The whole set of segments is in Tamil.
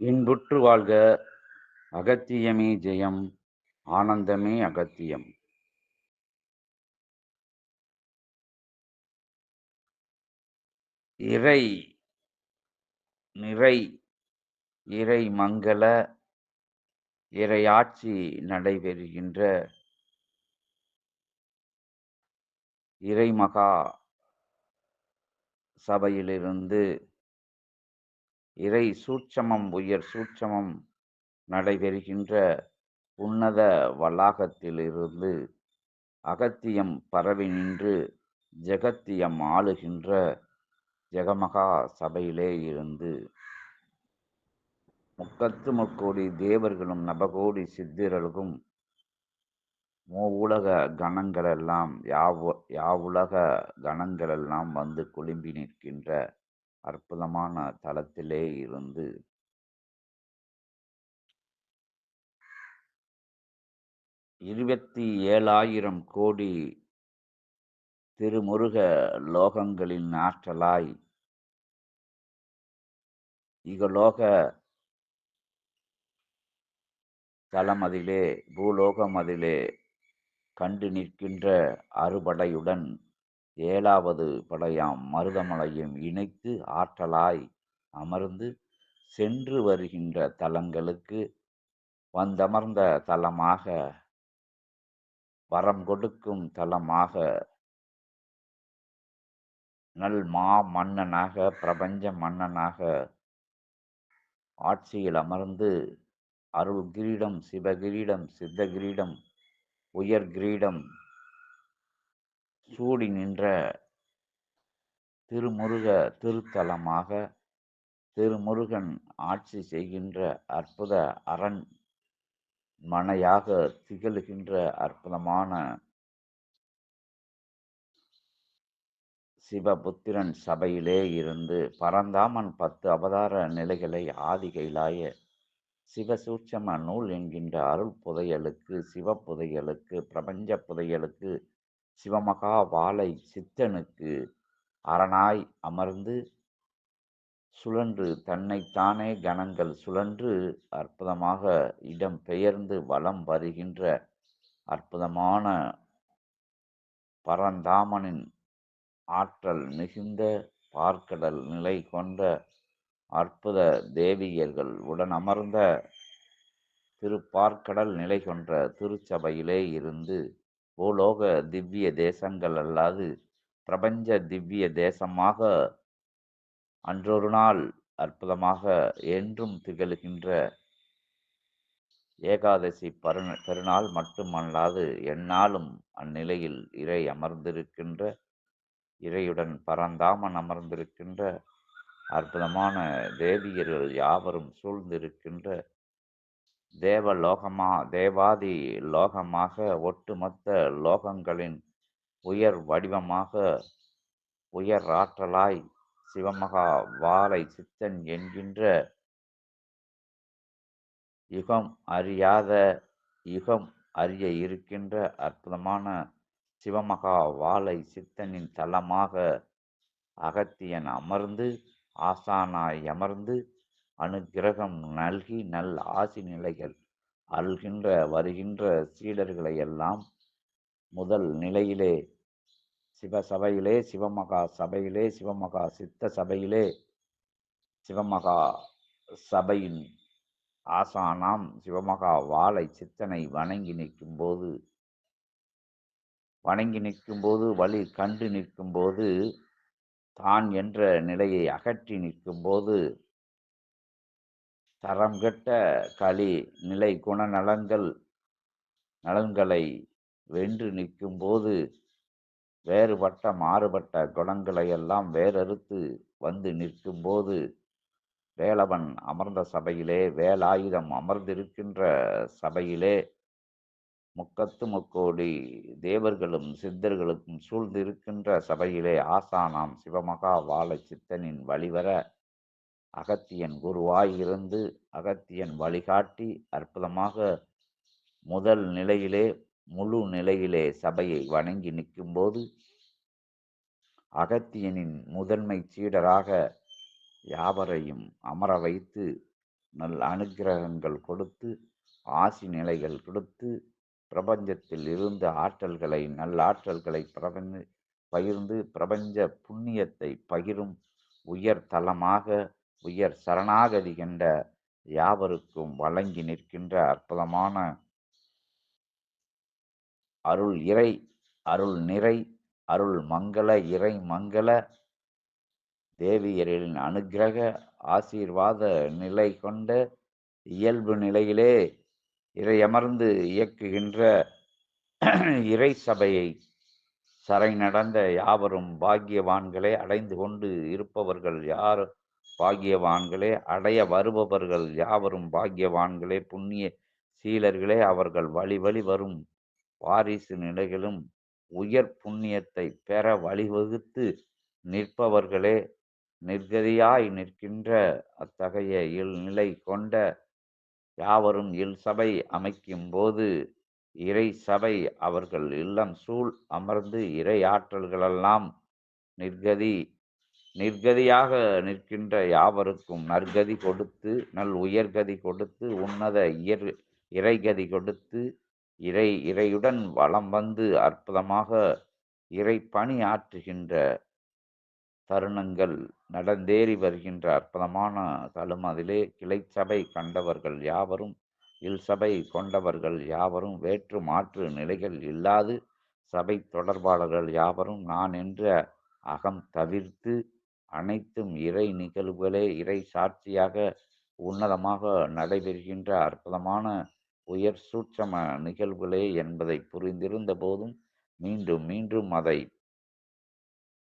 இன்புற்று வாழ்க அகத்தியமே ஜெயம் ஆனந்தமே அகத்தியம். இறை நிறை இறை மங்கள இறையாட்சி நடைபெறுகின்ற இறைமகா சபையிலிருந்து இறை சூட்சமம் உயர் சூட்சமம் நடைபெறுகின்ற உன்னத வளாகத்திலிருந்து அகத்தியம் பரவி நின்று ஜெகத்தியம் ஆளுகின்ற ஜெகமகா சபையிலே இருந்து முக்கத்து முக்கோடி தேவர்களும் நபகோடி சித்திரர்களும் மூவுலக கணங்களெல்லாம் யாவு யாவுலக கணங்களெல்லாம் வந்து குழும்பி நிற்கின்ற அற்புதமான தளத்திலே இருந்து இருபத்தி ஏழாயிரம் கோடி திருமுருக லோகங்களின் ஆற்றலாய் இகலோக தலமதிலே பூலோகமதிலே கண்டு நிற்கின்ற அறுபடையுடன் ஏழாவது படையாம் மருதமலையும் இணைத்து ஆற்றலாய் அமர்ந்து சென்று வருகின்ற தலங்களுக்கு வந்தமர்ந்த தலமாக வரம் கொடுக்கும் தலமாக நல் மா மன்னனாக பிரபஞ்ச மன்னனாக ஆட்சியில் அமர்ந்து அருள் கிரீடம் சிவகிரீடம் சித்த கிரீடம் உயர் கிரீடம் சூடி நின்ற திருமுருக திருத்தலமாக திருமுருகன் ஆட்சி செய்கின்ற அற்புத அரண் மனையாக திகழ்கின்ற அற்புதமான சிவபுத்திரன் சபையிலே இருந்து பரந்தாமன் பத்து அவதார நிலைகளை ஆதிகைலாய சிவசூட்சம நூல் என்கின்ற அருள் புதையலுக்கு சிவ புதையலுக்கு பிரபஞ்ச புதையலுக்கு சிவமகா வாழை சித்தனுக்கு அரணாய் அமர்ந்து சுழன்று தன்னைத்தானே கணங்கள் சுழன்று அற்புதமாக இடம் பெயர்ந்து வலம் வருகின்ற அற்புதமான பரந்தாமனின் ஆற்றல் மிகுந்த பார்க்கடல் நிலை கொண்ட அற்புத தேவியர்கள் உடன் அமர்ந்த திருப்பார்க்கடல் நிலை கொன்ற திருச்சபையிலே இருந்து பூலோக திவ்ய தேசங்கள் அல்லாது பிரபஞ்ச திவ்ய தேசமாக அன்றொரு நாள் அற்புதமாக என்றும் திகழ்கின்ற ஏகாதசி பரு பெருநாள் மட்டுமல்லாது எந்நாளும் அந்நிலையில் இறை அமர்ந்திருக்கின்ற இறையுடன் பரந்தாமன் அமர்ந்திருக்கின்ற அற்புதமான தேவியர்கள் யாவரும் சூழ்ந்திருக்கின்ற தேவ லோகமா தேவாதி லோகமாக ஒட்டுமொத்த லோகங்களின் உயர் வடிவமாக உயர் ஆற்றலாய் சிவமகா வாழை சித்தன் என்கின்ற யுகம் அறியாத யுகம் அறிய இருக்கின்ற அற்புதமான சிவமகா வாழை சித்தனின் தலமாக அகத்தியன் அமர்ந்து ஆசானாய் அமர்ந்து அனுக்கிரகம் நல்கி நல் ஆசி நிலைகள். அல்கின்ற வருகின்ற சீடர்களை எல்லாம் முதல் நிலையிலே சிவசபையிலே சிவமகா சபையிலே சிவமகா சித்த சபையிலே சிவமகா சபையின் ஆசானாம் சிவமகா வாளை சித்தனை வணங்கி நிற்கும்போது வணங்கி நிற்கும்போது வழி கண்டு நிற்கும்போது தான் என்ற நிலையை அகற்றி நிற்கும்போது தரம் கெட்ட களி நிலை குணநலங்கள் நலன்களை வென்று நிற்கும் போது வேறுபட்ட மாறுபட்ட குணங்களை எல்லாம் வேறறுத்து வந்து நிற்கும்போது வேலவன் அமர்ந்த சபையிலே வேலாயுதம் அமர்ந்திருக்கின்ற சபையிலே முக்கத்து முக்கோடி தேவர்களும் சித்தர்களுக்கும் சூழ்ந்திருக்கின்ற சபையிலே ஆசானாம் சிவமகா வாழ சித்தனின் வழிவர அகத்தியன் குருவாய் இருந்து அகத்தியன் வழிகாட்டி அற்புதமாக முதல் நிலையிலே முழு நிலையிலே சபையை வணங்கி நிற்கும்போது அகத்தியனின் முதன்மை சீடராக யாவரையும் அமர வைத்து நல் அனுக்கிரகங்கள் கொடுத்து ஆசி நிலைகள் கொடுத்து பிரபஞ்சத்தில் இருந்த ஆற்றல்களை நல்லாற்றல்களை பிரபஞ்ச பகிர்ந்து பிரபஞ்ச புண்ணியத்தை பகிரும் உயர்தலமாக உயர் சரணாகதி கண்ட யாவருக்கும் வழங்கி நிற்கின்ற அற்புதமான அருள் இறை அருள் நிறை அருள் மங்கள இறை மங்கள தேவியரின் அனுக்கிரக ஆசீர்வாத நிலை கொண்ட இயல்பு நிலையிலே இறையமர்ந்து இயக்குகின்ற இறை சபையை சரை நடந்த யாவரும் பாக்கியவான்களே அடைந்து கொண்டு இருப்பவர்கள் யார் பாக்கியவான்களே அடைய வருபவர்கள் யாவரும் பாக்கியவான்களே புண்ணிய சீலர்களே அவர்கள் வழி வழி வரும். வாரிசு நிலைகளும் உயர் புண்ணியத்தை பெற வழிவகுத்து நிற்பவர்களே நிர்கதியாய் நிற்கின்ற அத்தகைய இல்நிலை கொண்ட யாவரும் இல் சபை அமைக்கும் போது இறை சபை அவர்கள் இல்லம் சூழ் அமர்ந்து இறை ஆற்றல்களெல்லாம் நிர்கதி நிர்கதியாக நிற்கின்ற யாவருக்கும் நற்கதி கொடுத்து நல் உயர்கதி கொடுத்து உன்னத இயர் இறைகதி கொடுத்து இறை இறையுடன் வளம் வந்து அற்புதமாக இறை பணி ஆற்றுகின்ற தருணங்கள் நடந்தேறி வருகின்ற அற்புதமான தலும் அதிலே. கிளை சபை கண்டவர்கள் யாவரும் இல் சபை கொண்டவர்கள் யாவரும் வேற்று மாற்று நிலைகள் இல்லாது சபை தொடர்பாளர்கள் யாவரும் நான் என்ற அகம் தவிர்த்து அனைத்தும் இறை நிகழ்வுகளே இறை சாட்சியாக உன்னதமாக நடைபெறுகின்ற அற்புதமான உயர் சூட்சம நிகழ்வுகளே என்பதை புரிந்திருந்த போதும் மீண்டும் மீண்டும் அதை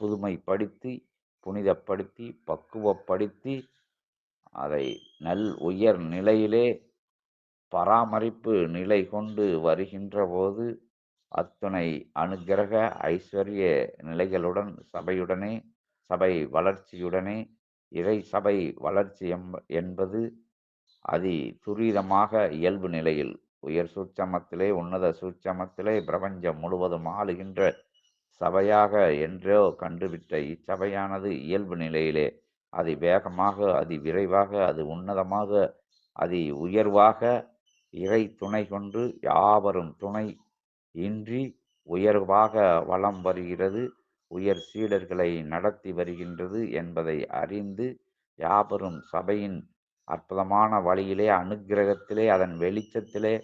புதுமைப்படுத்தி புனிதப்படுத்தி பக்குவப்படுத்தி அதை நல் உயர் நிலையிலே பராமரிப்பு நிலை கொண்டு வருகின்ற போது அத்துணை அனுக்கிரக ஐஸ்வர்ய நிலைகளுடன் சபையுடனே சபை வளர்ச்சியுடனே இறை சபை வளர்ச்சி என்பது அதி துரிதமாக இயல்பு நிலையில் உயர் சூட்சமத்திலே உன்னத சூட்சமத்திலே பிரபஞ்சம் முழுவதும் ஆளுகின்ற சபையாக என்றோ கண்டுவிட்ட இச்சபையானது இயல்பு நிலையிலே அதி வேகமாக அதி விரைவாக அது உன்னதமாக அதி உயர்வாக இறை துணை கொண்டு யாவரும் துணை இன்றி உயர்வாக வளம் வருகிறது. உயர் சீடர்களை நடத்தி வருகின்றது என்பதை அறிந்து யாவரும் சபையின் அற்புதமான வழியிலே அனுக்கிரகத்திலே அதன் வெளிச்சத்திலே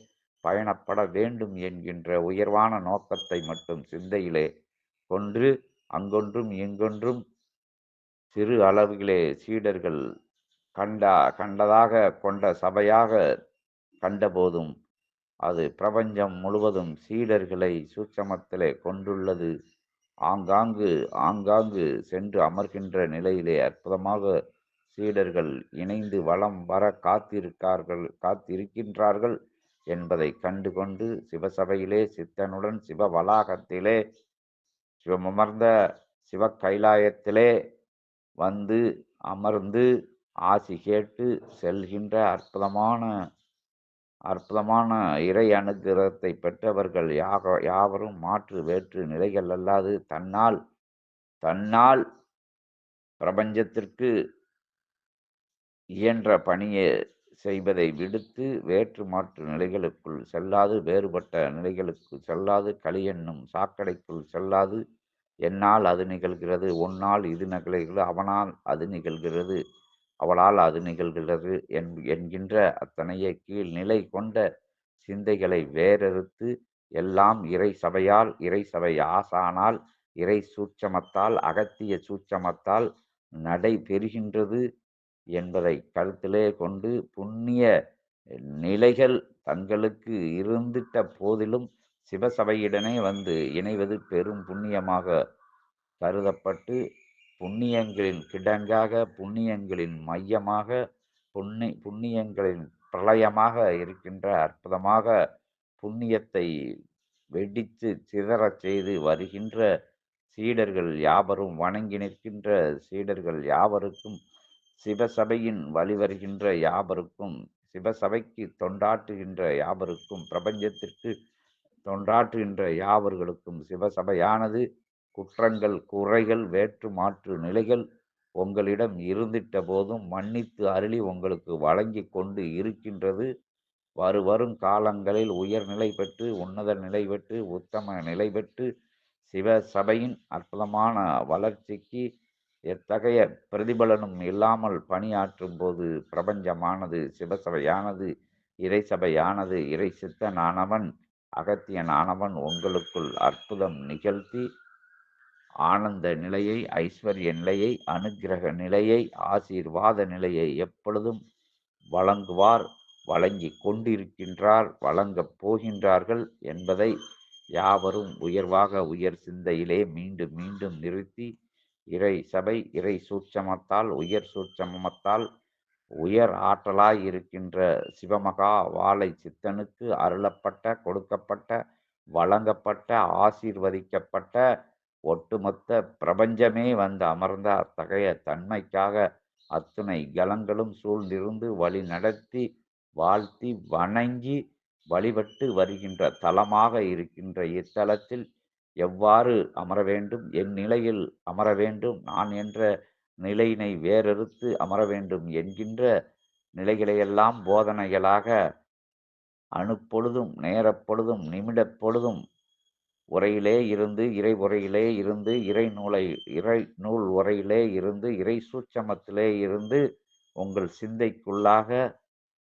பயணப்பட வேண்டும் என்கின்ற உயர்வான நோக்கத்தை மட்டும் சிந்தையிலே கொன்று அங்கொன்றும் இங்கொன்றும் சிறு அளவிலே சீடர்கள் கண்டா கண்டதாக கொண்ட சபையாக கண்டபோதும் அது பிரபஞ்சம் முழுவதும் சீடர்களை சூட்சமத்திலே கொண்டுள்ளது. ஆங்காங்கு ஆங்காங்கு சென்று அமர்கின்ற நிலையிலே அற்புதமாக சீடர்கள் இணைந்து வளம் வர காத்திருக்கார்கள் காத்திருக்கின்றார்கள் என்பதை கண்டு கொண்டு சிவசபையிலே சித்தனுடன் சிவ வளாகத்திலே சிவமர்ந்த சிவ கைலாயத்திலே வந்து அமர்ந்து ஆசி கேட்டு செல்கின்ற அற்புதமான அற்புதமான இறை அனுகிரகத்தை பெற்றவர்கள் யாக யாவரும் மாற்று வேற்று நிலைகள் அல்லாது தன்னால் தன்னால் பிரபஞ்சத்திற்கு இயன்ற பணியை செய்வதை விடுத்து வேற்று மாற்று நிலைகளுக்குள் செல்லாது வேறுபட்ட நிலைகளுக்கு செல்லாது களி என்னும் சாக்கடைக்குள் செல்லாது. என்னால் அது நிகழ்கிறது உன்னால் இது நிகழ்கிறது அவனால் அது நிகழ்கிறது. அவளால் அது நிகழ்கிறது என் என்கின்ற அத்தனைய கீழ் நிலை கொண்ட சிந்தைகளை வேறறுத்து எல்லாம் இறை சபையால் இறை சபை ஆசானால் இறை சூட்சமத்தால் அகத்திய சூட்சமத்தால் நடைபெறுகின்றது என்பதை கருத்திலே கொண்டு புண்ணிய நிலைகள் தங்களுக்கு இருந்துட்ட போதிலும் சிவசபையுடனே வந்து இணைவது பெரும் புண்ணியமாக கருதப்பட்டு புண்ணியங்களின் கிடங்காக புண்ணியங்களின் மையமாக புண்ணி புண்ணியங்களின் பிரளயமாக இருக்கின்ற அற்புதமாக புண்ணியத்தை வெடித்து சிதறச் செய்து வருகின்ற சீடர்கள் யாவரும் வணங்கி நிற்கின்ற சீடர்கள் யாவருக்கும் சிவசபையின் வழிவருகின்ற யாவருக்கும் சிவசபைக்கு தொண்டாற்றுகின்ற யாவருக்கும் பிரபஞ்சத்திற்கு தொண்டாற்றுகின்ற யாவர்களுக்கும் சிவசபையானது குற்றங்கள் குறைகள் வேற்று மாற்று நிலைகள் உங்களிடம் இருந்திட்ட போதும் மன்னித்து அருளி உங்களுக்கு வழங்கி கொண்டு இருக்கின்றது. வரு வரும் காலங்களில் உயர்நிலை பெற்று உன்னத நிலை பெற்று உத்தம நிலை பெற்று சிவ சபையின் அற்புதமான வளர்ச்சிக்கு எத்தகைய பிரதிபலனும் இல்லாமல் பணியாற்றும் போது பிரபஞ்சமானது சிவசபையானது இறை சபையானது இறை சித்தனானவன் அகத்தியனானவன் உங்களுக்குள் அற்புதம் நிகழ்த்தி ஆனந்த நிலையை ஐஸ்வர்ய நிலையை அனுக்கிரக நிலையை ஆசீர்வாத நிலையை எப்பொழுதும் வழங்குவார் வழங்கி கொண்டிருக்கின்றார் வழங்கப் போகின்றார்கள் என்பதை யாவரும் உயர்வாக உயர் சிந்தையிலே மீண்டும் மீண்டும் நிறுத்தி இறை சபை இறை சூட்சமத்தால் உயர் சூட்சமத்தால் உயர் ஆற்றலாய் இருக்கின்ற சிவமகா வாழை சித்தனுக்கு அருளப்பட்ட கொடுக்கப்பட்ட வழங்கப்பட்ட ஆசீர்வதிக்கப்பட்ட ஒட்டுமொத்த பிரபஞ்சமே வந்து அமர்ந்த அத்தகைய தன்மைக்காக அத்துணை கலங்களும் சூழ்ந்திருந்து வழி நடத்தி வாழ்த்தி வணங்கி வழிபட்டு வருகின்ற தலமாக இருக்கின்ற இத்தலத்தில் எவ்வாறு அமர வேண்டும் என் நிலையில் அமர வேண்டும் நான் என்ற நிலையினை வேறறுத்து அமர வேண்டும் என்கின்ற நிலைகளையெல்லாம் போதனைகளாக அணுப்பொழுதும் நேரப்பொழுதும் நிமிடப்பொழுதும் உரையிலே இருந்து இறை உரையிலே இருந்து இறை நூலை இறை நூல் உரையிலே இருந்து இறை சூட்சமத்திலே இருந்து உங்கள் சிந்தைக்குள்ளாக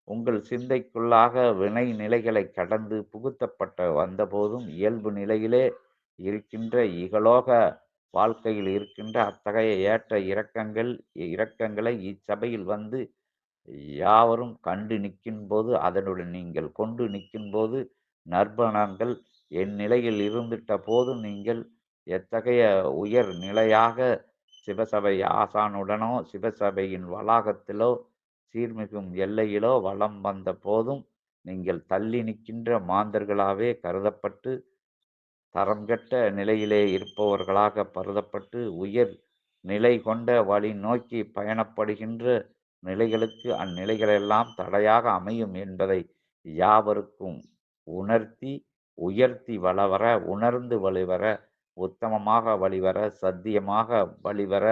உங்கள் சிந்தைக்குள்ளாக வினை நிலைகளை கடந்து புகுத்தப்பட்ட வந்தபோதும் இயல்பு நிலையிலே இருக்கின்ற இகலோக வாழ்க்கையில் இருக்கின்ற அத்தகைய ஏற்ற இரக்கங்கள் இரக்கங்களை இச்சபையில் வந்து யாவரும் கண்டு நிற்கும்போது அதனுடன் நீங்கள் கொண்டு நிற்கும்போது நற்பணங்கள் என் நிலையில் இருந்துட்ட போது நீங்கள் எத்தகைய உயர் நிலையாக சிவசபை ஆசானுடனோ சிவசபையின் வளாகத்திலோ சீர்மிகும் எல்லையிலோ வலம் வந்த போதும் நீங்கள் தள்ளி நிற்கின்ற மாந்தர்களாகவே கருதப்பட்டு தரம் கெட்ட நிலையிலே இருப்பவர்களாக கருதப்பட்டு உயர் நிலை கொண்ட வழி நோக்கி பயணப்படுகின்ற நிலைகளுக்கு அந்நிலைகளெல்லாம் தடையாக அமையும் என்பதை யாவருக்கும் உணர்த்தி உயர்த்தி வளவர உணர்ந்து வழிவர உத்தமமாக வழிவர சத்தியமாக வழிவர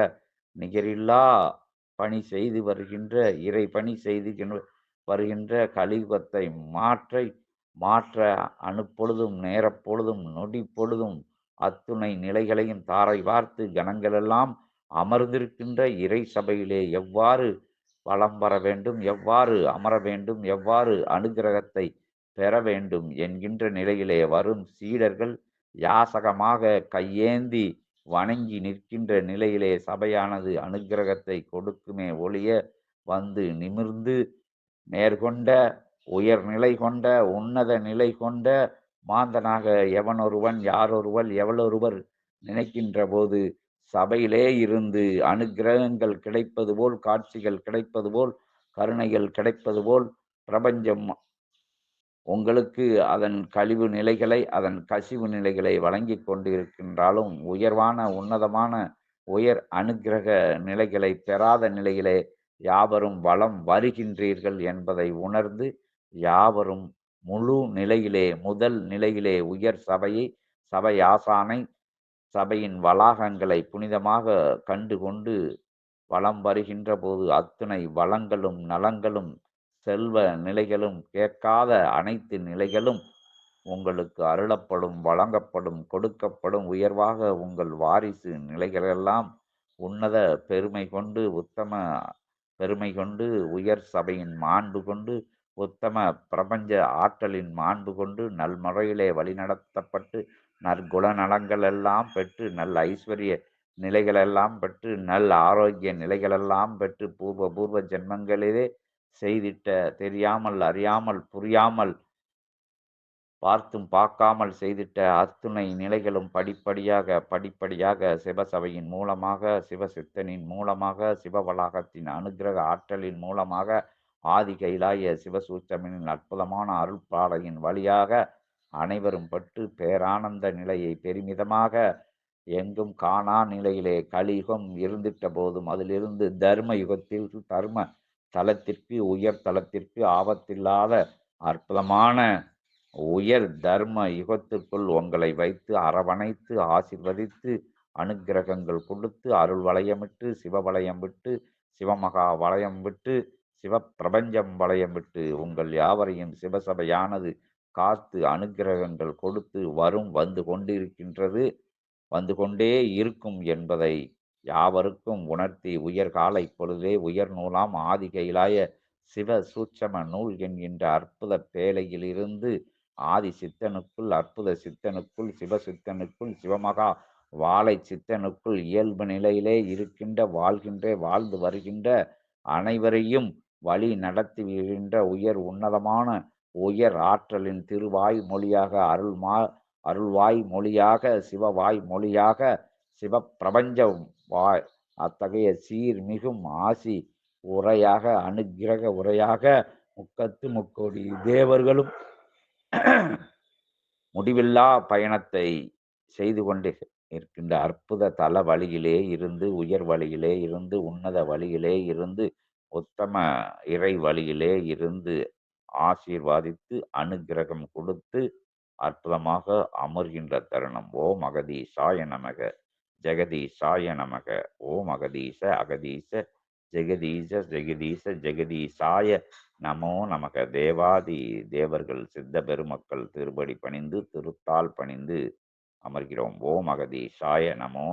நிகரில்லா பணி செய்து வருகின்ற இறை பணி செய்து வருகின்ற கலியுகத்தை மாற்றை மாற்ற அணுப்பொழுதும் நேரப்பொழுதும் நொடி பொழுதும் அத்துணை நிலைகளையும் தாரை வார்த்து கணங்களெல்லாம் அமர்ந்திருக்கின்ற இறை சபையிலே எவ்வாறு வலம் வர வேண்டும் எவ்வாறு அமர வேண்டும் எவ்வாறு அனுகிரகத்தை பெற வேண்டும் என்கின்ற நிலையிலே வரும் சீடர்கள் யாசகமாக கையேந்தி வணங்கி நிற்கின்ற நிலையிலே சபையானது அனுகிரகத்தை கொடுக்குமே ஒழிய வந்து நிமிர்ந்து நேர்கொண்ட உயர்நிலை கொண்ட உன்னத நிலை கொண்ட மாந்தனாக எவனொருவன் யாரொருவர் எவளொருவர் நினைக்கின்ற போது சபையிலே இருந்து அனுக்கிரகங்கள் கிடைப்பது போல் காட்சிகள் கிடைப்பது போல் கருணைகள் கிடைப்பது போல் பிரபஞ்சம் உங்களுக்கு அதன் கழிவு நிலைகளை அதன் கசிவு நிலைகளை வழங்கி கொண்டிருக்கின்றாலும் உயர்வான உன்னதமான உயர் அனுக்கிரக நிலைகளை பெறாத நிலையிலே யாவரும் வளம் வருகின்றீர்கள் என்பதை உணர்ந்து யாவரும் முழு நிலையிலே முதல் நிலையிலே உயர் சபையை சபை ஆசானை சபையின் வளாகங்களை புனிதமாக கண்டு கொண்டு வளம் வருகின்ற போது அத்துணை வளங்களும் நலங்களும் செல்வ நிலைகளும் கேட்காத அனைத்து நிலைகளும் உங்களுக்கு அருளப்படும் வழங்கப்படும் கொடுக்கப்படும் உயர்வாக உங்கள் வாரிசு நிலைகளெல்லாம் உன்னத பெருமை கொண்டு உத்தம பெருமை கொண்டு உயர் சபையின் மாண்பு கொண்டு உத்தம பிரபஞ்ச ஆற்றலின் மாண்பு கொண்டு நல்முறையிலே வழிநடத்தப்பட்டு நற்குண நலங்களெல்லாம் பெற்று நல்ல ஐஸ்வர்ய நிலைகளெல்லாம் பெற்று நல் ஆரோக்கிய நிலைகளெல்லாம் பெற்று பூர்வ பூர்வ ஜென்மங்களிலே செய்திட்ட தெரியாமல் அறியாமல் புரியாமல் பார்த்தும் பார்க்காமல் செய்திட்ட அத்துணை நிலைகளும் படிப்படியாக படிப்படியாக சிவசபையின் மூலமாக சிவசித்தனின் மூலமாக சிவவளாகத்தின் அனுகிரக ஆற்றலின் மூலமாக ஆதி கைலாய சிவசூச்சமின் அற்புதமான அருள்பாடையின் வழியாக அனைவரும் பட்டு பேரானந்த நிலையை பெருமிதமாக எங்கும் காணா நிலையிலே கலியுகம் இருந்திட்ட போதும் அதிலிருந்து தர்ம யுகத்தில் தர்ம தலத்திற்கு உயர் தலத்திற்கு ஆபத்தில்லாத அற்புதமான உயர் தர்ம யுகத்துக்குள் உங்களை வைத்து அரவணைத்து ஆசிர்வதித்து அனுக்கிரகங்கள் கொடுத்து அருள் வளையம் விட்டு சிவவளையம் விட்டு சிவமகா வளையம் விட்டு சிவப்பிரபஞ்சம் வளையம் விட்டு உங்கள் யாவரையும் சிவசபையானது காத்து அனுக்கிரகங்கள் கொடுத்து வரும் வந்து கொண்டிருக்கின்றது. வந்து கொண்டே இருக்கும் என்பதை யாவருக்கும் உணர்த்தி உயர்காலை பொழுதே உயர் நூலாம் ஆதிகையிலாய சிவ சூட்சம நூல் என்கின்ற அற்புத பேழையிலிருந்து ஆதி சித்தனுக்குள் அற்புத சித்தனுக்குள் சிவ சித்தனுக்குள் சிவமகா வாழை சித்தனுக்குள் இயல்பு நிலையிலே இருக்கின்ற வாழ்கின்ற வாழ்ந்து வருகின்ற அனைவரையும் வழி நடத்தி வருகின்ற உயர் உன்னதமான உயர் ஆற்றலின் திருவாய் மொழியாக அருள்மா அருள்வாய் மொழியாக சிவவாய் மொழியாக சிவப்பிரபஞ்ச வாய் அத்தகைய சீர் மிகும் ஆசி. உரையாக அனுக்கிரக உரையாக முக்கத்து முக்கோடி தேவர்களும் முடிவில்லா பயணத்தை செய்து கொண்டே இருக்கின்ற அற்புத தல வழியிலே இருந்து உயர் வழியிலே இருந்து உன்னத வழியிலே இருந்து உத்தம இறை வழியிலே இருந்து ஆசீர்வாதித்து அனுக்கிரகம் கொடுத்து அற்புதமாக அமர்கின்ற தருணம். ஓ மகதீசாய நமக. ஜெகதீசாய நமக ஓ அகதீச அகதீச ஜெகதீச ஜெகதீச ஜெகதீசாய நமோ நமக. தேவாதி தேவர்கள் சித்த பெருமக்கள் திருப்படி பணிந்து திருத்தால் பணிந்து அமர்கிறோம். ஓ மகதீசாய நமோ